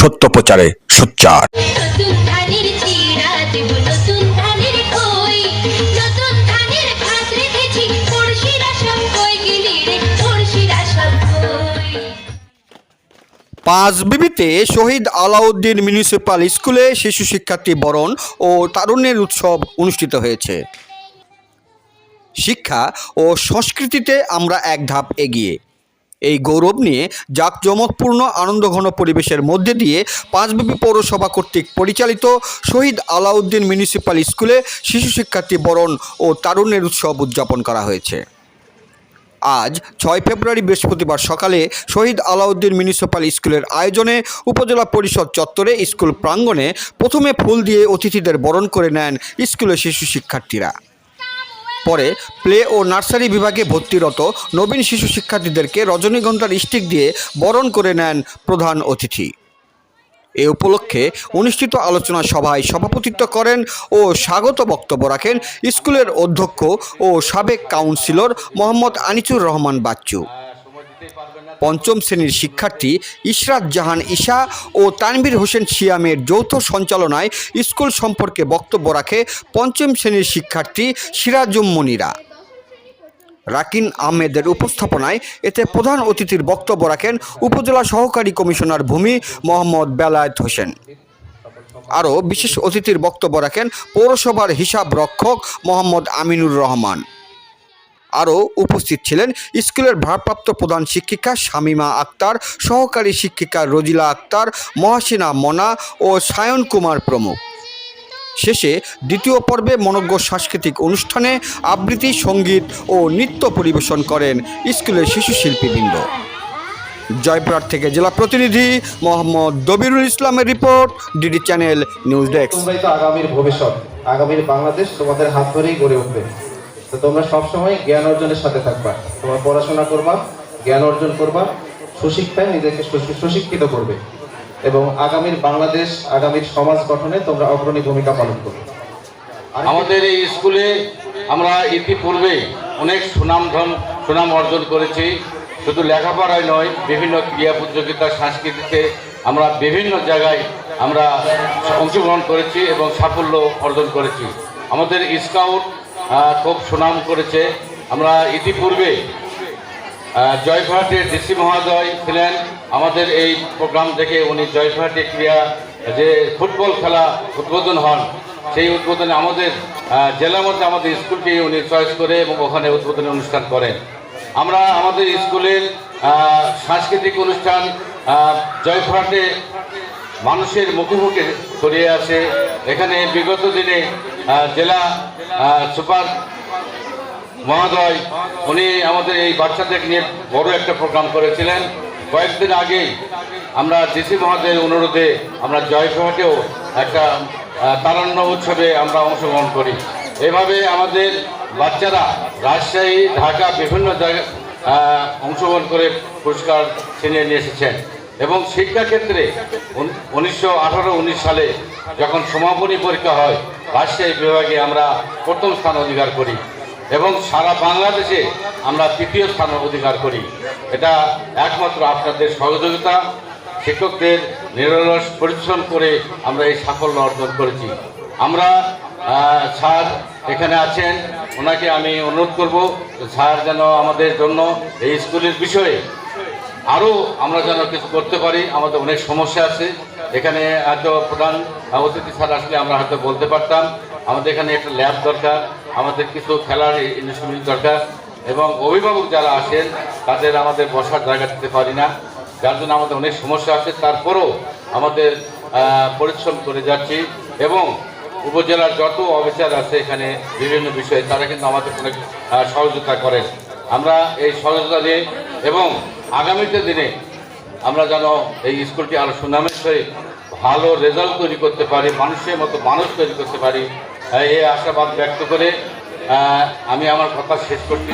সত্য প্রচারে সোচ্চার। নতুন ধানের চিড়া দেব নতুন ধানের খই নতুন ধানের ভাত রেখেছি পড়শিরা সব কই গেলি রে পড়শিরা সব কই পাঁচ বিবিতে শহীদ আলাউদ্দিন মিউনিসিপাল স্কুলে শিশু শিক্ষার্থী বরণ ও তারুণ্যের উৎসব অনুষ্ঠিত হয়েছে। শিক্ষা ও সংস্কৃতিতে আমরা এক ধাপ এগিয়ে। এই গৌরব নিয়ে জাঁকজমকপূর্ণ আনন্দঘন পরিবেশের মধ্যে দিয়ে পাঁচবিবি পৌরসভা কর্তৃক পরিচালিত শহীদ আলাউদ্দিন মিউনিসিপাল স্কুলে শিশু শিক্ষার্থী বরণ ও তারুণ্যের উৎসব উদযাপন করা হয়েছে। আজ ছয় ফেব্রুয়ারি বৃহস্পতিবার সকালে শহীদ আলাউদ্দিন মিউনিসিপাল স্কুলের আয়োজনে উপজেলা পরিষদ চত্বরে স্কুল প্রাঙ্গণে প্রথমে ফুল দিয়ে অতিথিদের বরণ করে নেন স্কুলের শিশু শিক্ষার্থীরা। পরে প্লে ও নার্সারি বিভাগে ভর্তিরত নবীন শিশু শিক্ষার্থীদেরকে রজনীগন্ধার স্টিক দিয়ে বরণ করে নেন প্রধান অতিথি। এ উপলক্ষে অনুষ্ঠিত আলোচনা সভায় সভাপতিত্ব করেন ও স্বাগত বক্তব্য রাখেন স্কুলের অধ্যক্ষ ও সাবেক কাউন্সিলর মোহাম্মদ আনিচুর রহমান বাচ্চু। পঞ্চম শ্রেণির শিক্ষার্থী ইশরাত জাহান ঈশা ও তানভীর হোসেন সিয়ামের যৌথ সঞ্চালনায় স্কুল সম্পর্কে বক্তব্য রাখে পঞ্চম শ্রেণির শিক্ষার্থী সিরাজুম মনিরা। রাকিন আহমেদের উপস্থাপনায় এতে প্রধান অতিথির বক্তব্য রাখেন উপজেলা সহকারী কমিশনার ভূমি মোহাম্মদ বেলায়েত হোসেন। আরও বিশেষ অতিথির বক্তব্য রাখেন পৌরসভার হিসাব রক্ষক মোহাম্মদ আমিনুর রহমান। আরও উপস্থিত ছিলেন স্কুলের ভারপ্রাপ্ত প্রধান শিক্ষিকা শামিমা আক্তার, সহকারী শিক্ষিকা রজিলা আক্তার, মহাসিনা মনা ও সায়ন কুমার প্রমুখ। শেষে দ্বিতীয় পর্বে মনজ্ঞ সাংস্কৃতিক অনুষ্ঠানে আবৃত্তি, সংগীত ও নৃত্য পরিবেশন করেন স্কুলের শিশু শিল্পীবৃন্দ। জয়পুরহাট থেকে জেলা প্রতিনিধি মোহাম্মদ দবিরুল ইসলামের report, DD channel news desk. আগামীর ভবিষ্যৎ, আগামীর বাংলাদেশ তোমাদের হাত ধরেই গড়ে উঠবে। তো তোমরা সবসময় জ্ঞান অর্জনের সাথে থাকবা। তোমরা পড়াশোনা করবা, জ্ঞান অর্জন করবা, সুশিক্ষায় নিজেকে সুশিক্ষিত করবে। এবং আগামীর বাংলাদেশ, আগামীর সমাজ গঠনে তোমরা অগ্রণী ভূমিকা পালন করবে। আমাদের এই স্কুলে আমরা ইতিপূর্বে অনেক সুনাম সুনাম অর্জন করেছি। শুধু লেখাপড়ায় নয়, বিভিন্ন ক্রিয়া প্রতিযোগিতা, সংস্কৃতিতে আমরা বিভিন্ন জায়গায় আমরা অংশগ্রহণ করেছি এবং সাফল্য অর্জন করেছি। আমাদের স্কাউট খুব সুনাম করেছে। আমরা ইতিপূর্বে জয়ঘাটের ডিসি মহোদয় ছিলেন। আমাদের এই প্রোগ্রাম থেকে উনি জয়ঘাটে ক্রিয়া যে ফুটবল খেলা উদ্বোধন হন সেই উদ্বোধনে আমাদের জেলার মধ্যে আমাদের স্কুলটি উনি চয়েস করে এবং ওখানে উদ্বোধনী অনুষ্ঠান করেন। আমরা আমাদের স্কুলের সাংস্কৃতিক অনুষ্ঠান আহ, জয়ঘাটে মানুষের মুখে মুখে ছড়িয়ে আসে এখানে বিগত দিনে জেলা সুপার মহোদয়, উনি আমাদের এই বাচ্চাদের নিয়ে বড় একটা প্রোগ্রাম করেছিলেন। কয়েকদিন আগেই আমরা ডিসি মহোদয়ের অনুরোধে আমরা জয়ঘাটেও একটা তারণ্য উৎসবে আমরা অংশগ্রহণ করি। এভাবে আমাদের বাচ্চারা রাজশাহী, ঢাকা বিভিন্ন জায়গায় অংশগ্রহণ করে পুরস্কার ছিনিয়ে নিয়ে এসেছেন। এবং শিক্ষাক্ষেত্রে উনিশশো আঠারো উনিশ সালে যখন সমাপনী পরীক্ষা হয়, রাজশাহী বিভাগে আমরা প্রথম স্থান অধিকার করি এবং সারা বাংলাদেশে আমরা তৃতীয় স্থান অধিকার করি। এটা একমাত্র আপনাদের সহযোগিতা, শিক্ষকদের নিরলস পরিশ্রম করে আমরা এই সাফল্য অর্জন করেছি। আমরা স্যার এখানে আছেন, ওনাকে আমি অনুরোধ করব স্যার যেন আমাদের জন্য এই স্কুলের বিষয়ে আরও আমরা যেন কিছু করতে পারি, আমাদের অনেক সমস্যা আছে। এখানে হয়তো প্রধান অতিথি স্যার আসলে আমরা হয়তো বলতে পারতাম, আমাদের এখানে একটা ল্যাব দরকার, আমাদের কিছু খেলার ইনস্ট্রুমেন্ট দরকার, এবং অভিভাবক যারা আসেন তাদের আমাদের বসার জায়গা দিতে পারি না, যার জন্য আমাদের অনেক সমস্যা আছে। তারপরও আমাদের পরিশ্রম করে যাচ্ছি, এবং উপজেলার যত অফিসার আছে এখানে বিভিন্ন বিষয়ে, তারা কিন্তু আমাদের অনেক সহযোগিতা করেন। আমরা এই সহযোগিতা নিয়ে, এবং আগামীতে দিনে আমরা যেন এই স্কুলটি আরও সুনামের সহিত ভালো রেজাল্ট তৈরি করতে পারি, মানুষের মতো মানুষ তৈরি করতে পারি এ এই আশাবাদ ব্যক্ত করে আমি আমার কথা শেষ করছি।